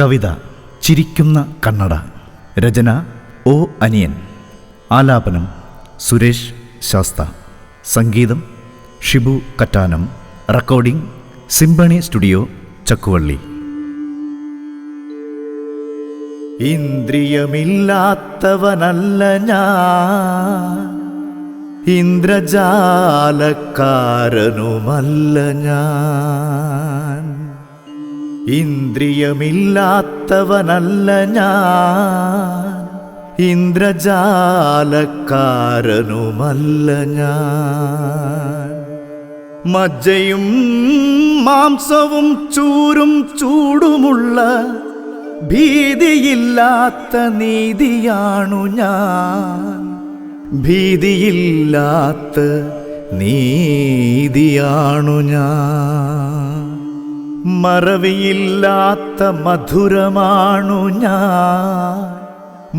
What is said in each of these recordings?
കവിത ചിരിക്കുന്ന കണ്ണട. രചന ഒ അനിയൻ. ആലാപനം സുരേഷ് ശാസ്ത. സംഗീതം Shibu Kattanam. Recording symphony studio Chakkuvalli. ഇന്ദ്രിയമില്ലാത്തവനല്ല ഞാൻ. ഇന്ദ്രജാലക്കാരനുമല്ല ഞാൻ. ഇന്ദ്രിയമില്ലാത്തവനല്ല ഞാൻ. ഇന്ദ്രജാലക്കാരനുമല്ല ഞാൻ. മജ്ജയും മാംസവും ചൂരും ചൂടുമുള്ള ഭീതിയില്ലാത്ത നീതിയാണു ഞാൻ. ഭീതിയില്ലാത്ത നീതിയാണു ഞാൻ. മറവിയില്ലാത്ത മധുരമാണു ഞാൻ.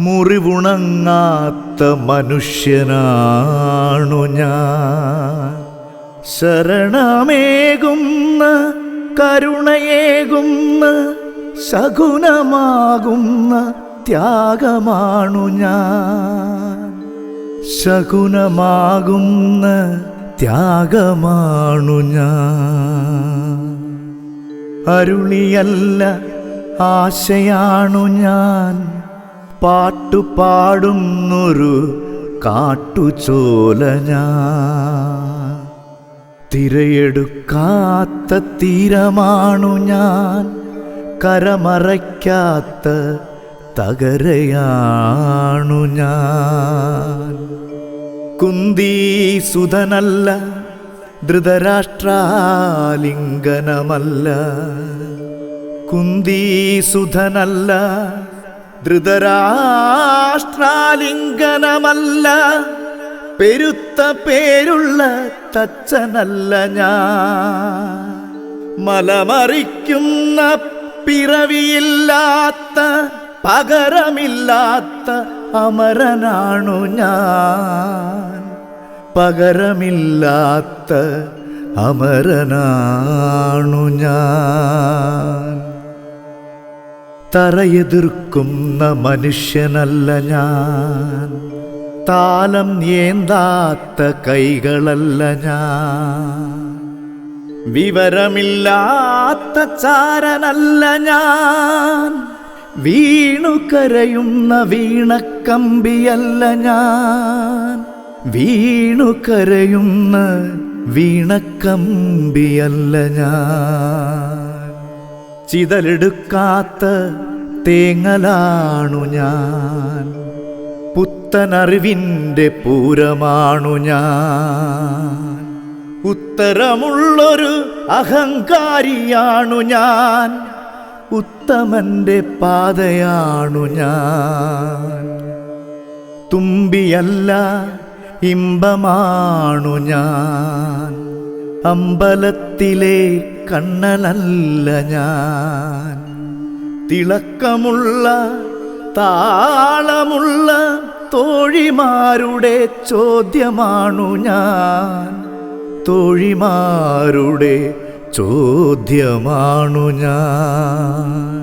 മുറിവുണങ്ങാത്ത മനുഷ്യനാണു ഞാൻ. ശരണമേകുന്ന കരുണയേകുന്ന ശകുനമാകുന്ന ത്യാഗമാണു ഞാൻ. ശകുനമാകുന്ന ത്യാഗമാണു ഞാൻ. അരുളിയല്ല ആശയാണു ഞാൻ. പാട്ടുപാടുന്നൊരു കാട്ടുചോല ഞാൻ. തിരയെടുക്കാത്ത തീരമാണു ഞാൻ. കരമറയ്ക്കാത്ത തകരയാണു ഞാൻ. കുന്തീസുതനല്ല ധൃതരാഷ്ട്രാലിംഗനമല്ല. കുന്തീസുധനല്ല. ധൃതരാഷ്ട്രാലിംഗനമല്ല. പെരുത്ത പേരുള്ള തച്ചനല്ല ഞാൻ. മലമറിക്കുന്ന പിറവിയില്ലാത്ത പകരമില്ലാത്ത അമരനാണു ഞാൻ. പകരമില്ലാത്ത അമരനാണു ഞാൻ. തറയെതിർക്കുന്ന മനുഷ്യനല്ല ഞാൻ. താലം ഏന്താത്ത കൈകളല്ല ഞാൻ. വിവരമില്ലാത്ത ചാരനല്ല ഞാൻ. വീണു കരയുന്ന വീണക്കമ്പിയല്ല ഞാൻ. വീണു കരയുന്ന വീണക്കമ്പിയല്ല ഞാൻ. ചിതലെടുക്കാത്ത തേങ്ങലാണു ഞാൻ. പുത്തനറിവിന്റെ പൂരമാണു ഞാൻ. ഉത്തരമുള്ളൊരു അഹങ്കാരിയാണു ഞാൻ. ഉത്തമന്റെ പാതയാണു ഞാൻ. തുമ്പിയല്ല ഇമ്പമാണു ഞാൻ. അമ്പലത്തിലെ കണ്ണനല്ല ഞാൻ. തിളക്കമുള്ള താളമുള്ള തോഴിമാരുടെ ചോദ്യമാണു ഞാൻ. തോഴിമാരുടെ ചോദ്യമാണു ഞാൻ.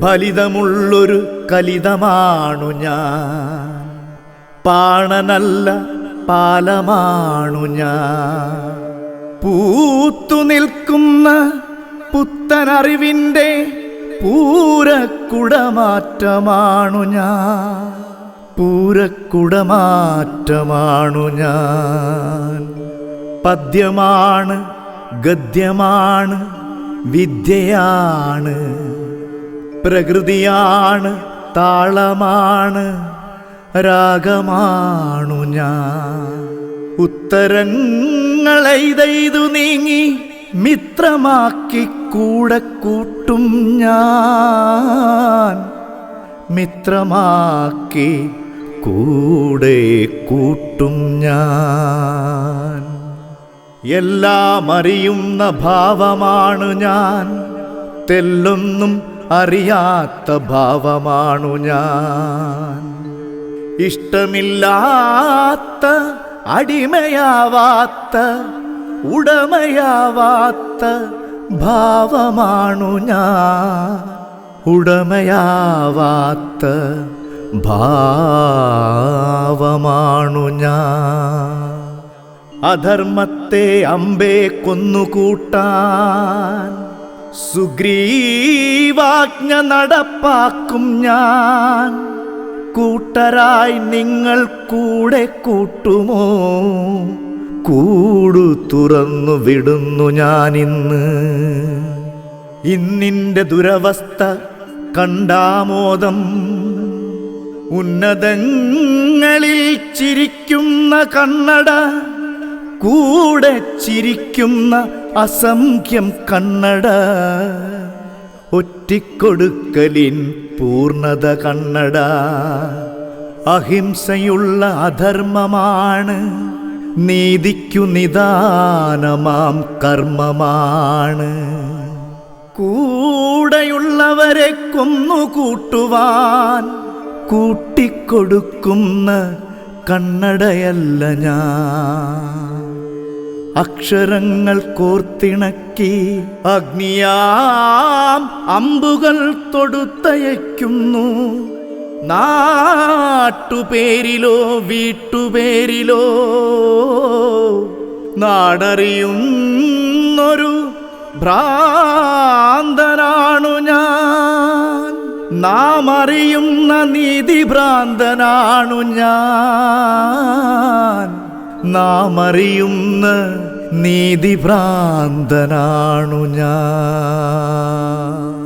ഫലിതമുള്ളൊരു കലിതമാണു ഞാൻ. പാണനല്ല പാലമാണു ഞാൻ. പൂത്തു നിൽക്കുന്ന പുത്തനറിവിന്റെ പൂരക്കുടമാറ്റമാണു ഞാൻ. പൂരക്കുടമാറ്റമാണു ഞാൻ. പദ്യമാണ് ഗദ്യമാണ് വിദ്യയാണ്. പ്രകൃതിയാണ് താളമാണ്. രാഗമാണു ഞാൻ. ഉത്തരങ്ങളെയ്തു നീങ്ങി മിത്രമാക്കി കൂടെ കൂട്ടും ഞാൻ. മിത്രമാക്കി കൂടെ കൂട്ടും ഞാൻ. എല്ലാം അറിയുന്ന ഭാവമാണു ഞാൻ. തെല്ലൊന്നും അറിയാത്ത ഭാവമാണു ഞാൻ. ഇഷ്ടമില്ലാത്ത അടിമയാവാത്ത ഉടമയാവാത്ത ഭാവമാണു ഞാൻ. ഉടമയാവാത്ത ഭാവമാണു ഞാൻ. അധർമ്മത്തെ അമ്പേ കൊന്നുകൂട്ടാൻ സുഗ്രീവാജ്ഞ നടപ്പാക്കും ഞാൻ. കൂട്ടരായി നിങ്ങൾ കൂടെ കൂട്ടുമോ? കൂടു തുറന്നു വിടുന്നു ഞാനിന്ന്. ഇന്നിന്റെ ദുരവസ്ഥ കണ്ടാമോദം ഉന്നതങ്ങളിൽ ചിരിക്കുന്ന കണ്ണട കൂടെ ചിരിക്കുന്ന അസംഖ്യം കണ്ണട. ഒറ്റിക്കൊടുക്കലിൻ പൂർണത കണ്ണട. അഹിംസയുള്ള അധർമ്മമാണ്. നീതിക്കു നിദാനമാം കർമ്മമാണ്. കൂടെയുള്ളവരെ കൊന്നുകൂട്ടുവാൻ കൂട്ടിക്കൊടുക്കുന്ന കണ്ണടയല്ല ഞാൻ. അക്ഷരങ്ങൾ കോർത്തിണക്കി അഗ്നിയാം അമ്പുകൾ തൊടുത്തയക്കുന്നു നാട്ടുപേരിലോ വീട്ടുപേരിലോ നാടറിയുന്നൊരു ഭ്രാന്തനാണു ഞാൻ. നാം അറിയുന്ന നീതി ഭ്രാന്തനാണു ഞാൻ. നാം അറിയുന്ന നീതി ഭ്രാന്തനാണു ഞാൻ.